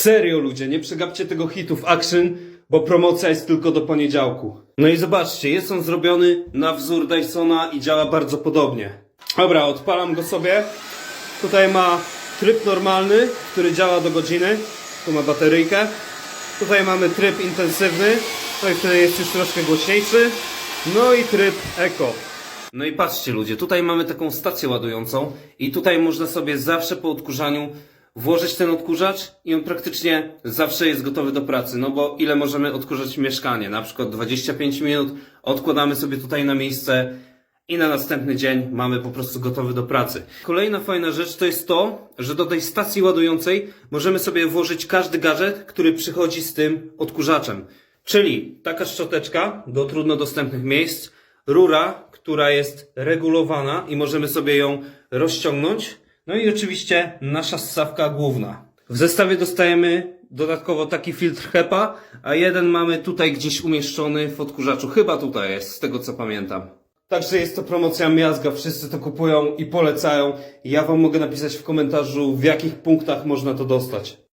Serio ludzie, nie przegapcie tego hitu w Action, bo promocja jest tylko do poniedziałku. No i zobaczcie, jest on zrobiony na wzór Dysona i działa bardzo podobnie. Dobra, odpalam go sobie. Tutaj ma tryb normalny, który działa do godziny. Tu ma bateryjkę. Tutaj mamy tryb intensywny, i wtedy jest już troszkę głośniejszy. No i tryb Eco. No i patrzcie ludzie, tutaj mamy taką stację ładującą i tutaj można sobie zawsze po odkurzaniu włożyć ten odkurzacz i on praktycznie zawsze jest gotowy do pracy, no bo ile możemy odkurzać mieszkanie? Na przykład 25 minut, odkładamy sobie tutaj na miejsce i na następny dzień mamy po prostu gotowy do pracy. Kolejna fajna rzecz to jest to, że do tej stacji ładującej możemy sobie włożyć każdy gadżet, który przychodzi z tym odkurzaczem. Czyli taka szczoteczka do trudno dostępnych miejsc, rura, która jest regulowana i możemy sobie ją rozciągnąć. No i oczywiście nasza ssawka główna. W zestawie dostajemy dodatkowo taki filtr HEPA, a jeden mamy tutaj gdzieś umieszczony w odkurzaczu. Chyba tutaj jest, z tego co pamiętam. Także jest to promocja miazga, wszyscy to kupują i polecają. Ja wam mogę napisać w komentarzu, w jakich punktach można to dostać.